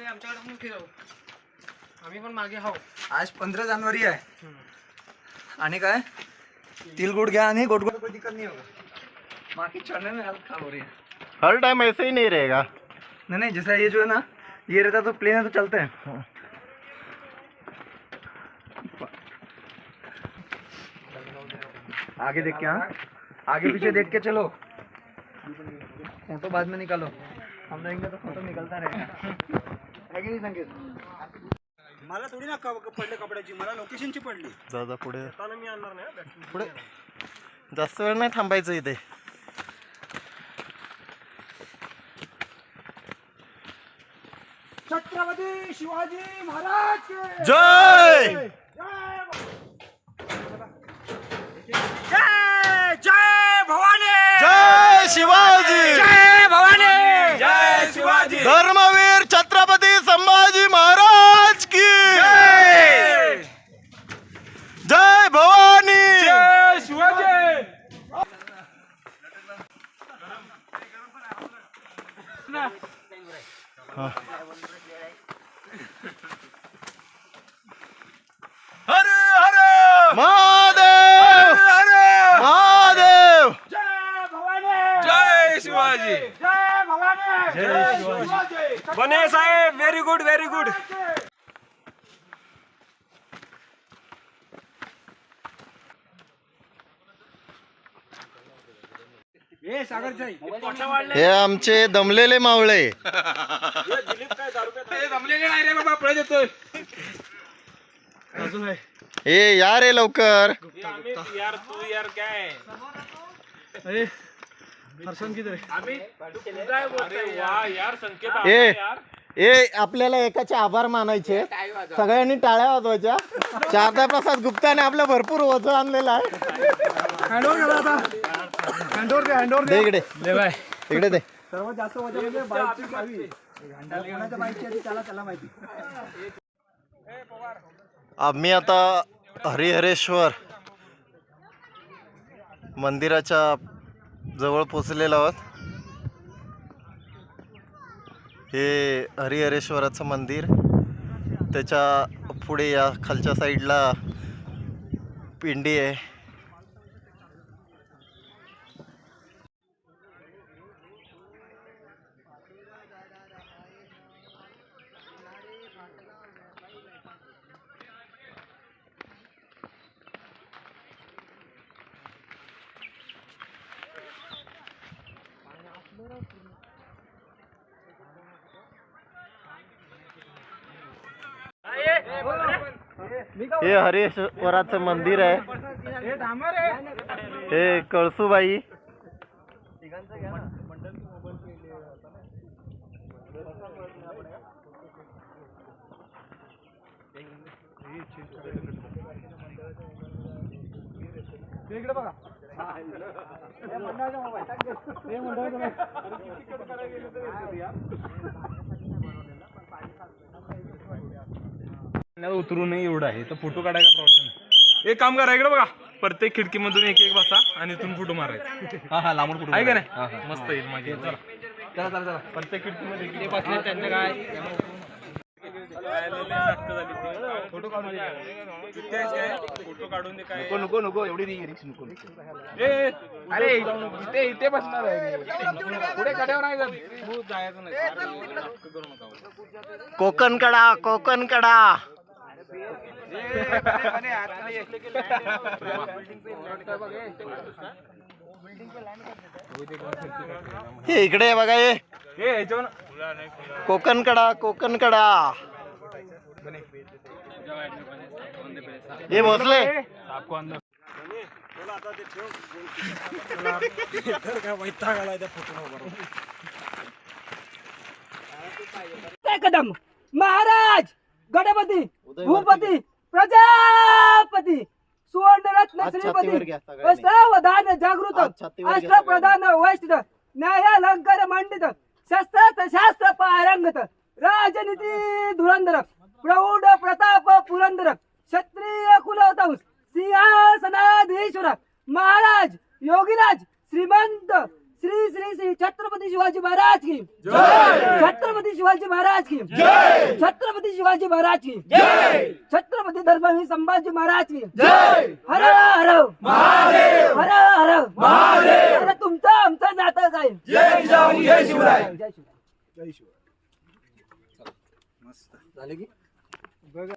आमच्याकडे पण फिरव आम्ही पण मागे हाव आज पंधरा जानेवारी आहे. आणि काय? तिलगुड घ्या आणि कोई दिक्कत नहीं होगा बाकी चढ़ने में हालत खराब हो रही है। हर टाइम ऐसे ही नहीं रहेगा। नहीं नहीं जैसा ये जो है ना ये रहता तो प्लेन है तो चलते हैं। आगे देख के हाँ? आगे पीछे देख के चलो। फ़ोटो बाद में निकालो। हम रहेंगे तो फ़ोटो निकलता रहेगा। है नहीं संकेत? मला थोडी ना पडले कपड्याची मला लोकेशनची पडली. जा जा पुढे. आता मी आणणार नाही पुढे. जास्त वेळ नाही थांबायचं इथे. छत्रपती शिवाजी महाराज के! जय! जय जय! भवानी! जय शिवाजी! जय भवानी! जय शिवाजी! धर्मवीर छत्रपती संभाजी महाराज की! जय! भवानी! जय शिवाजी! हर हर! महादेव! महादेव! जय भवानी! जय शिवाजी! जय भवानी! जय शिवाजी! बने साहेब व्हेरी गुड व्हेरी गुड हे आमचे दमलेले मावळे. जमलेले नाही रे बाबा पळे देतोय अजून आहे. ए या रे लवकर. यार तू यार काय? अरे हर्षण किधर है ए ए आपल्याला एकाचे आभार मानायचे. सगळ्यांनी टाळ्या वाजवायच्या. शारदा प्रसाद गुप्ताने आपलं भरपूर वजन आणलेलं आहे. दे दे. इकडे. इकडे दे. सर्वात जास्त वजन म्हणजे बाईकची चावी कोणाच्या बाईकची ती त्याला त्याला माहिती. आम्ही आता हरिहरेश्वर मंदिराच्या जवळ पोचलेलो आहोत. हे हरिहरेश्वराचं मंदिर. त्याच्या पुढे या खालच्या साईडला पिंडी आहे. हे हरिहरेश्वराचं मंदिर आहे. हे कळसूबाई. बघा मंडळाचा उतरू नये एवढं आहे. तर फोटो काढायचा प्रॉब्लेम नाही. एक काम करा इकडे बघा. प्रत्येक खिडकीमधून एक एक बसा आणि इथून फोटो मारायचा हा हा लांबून फोटो आहे का नाही? मस्त येईल माझी. चला. चला चला चला. प्रत्येक खिडकीमध्ये बसले त्यांचं काय? फोटो काढून दे. काय फोटो काढून दे काय. नको नको नको. एवढी नाही रिक्स नको ए अरे इथे इथे बसणार आहे पुढे कड्यावर नाही जात. तू जायचं नाही. कोकणकडा कोकणकडा हे इकडे बघा हे ए याच्यावर कोकणकडा कोकणकडा हे भोसले। कदम। महाराज! गणपती भूपती प्रजापती सुवर्णरत्न श्रीपती. अष्टावधान जागृत अष्टप्रधान वैष्णव न्यायालंकार मंडित शस्त्रात शास्त्र पारंगत राजनीती धुरंधर प्रौढ प्रताप पुरंदर क्षत्रिय कुलवंश सिंहासनाधीश्वर महाराज योगीराज श्री श्री श्री छत्रपती शिवाजी महाराज की. छत्रपती शिवाजी महाराज की. छत्रपती शिवाजी महाराज की. छत्रपती धर्मवीर संभाजी महाराज की. हर हर महादेव! हर हर तुमचं आमचं नातं काय जय शिवराय! जय शिवराय. झाले की?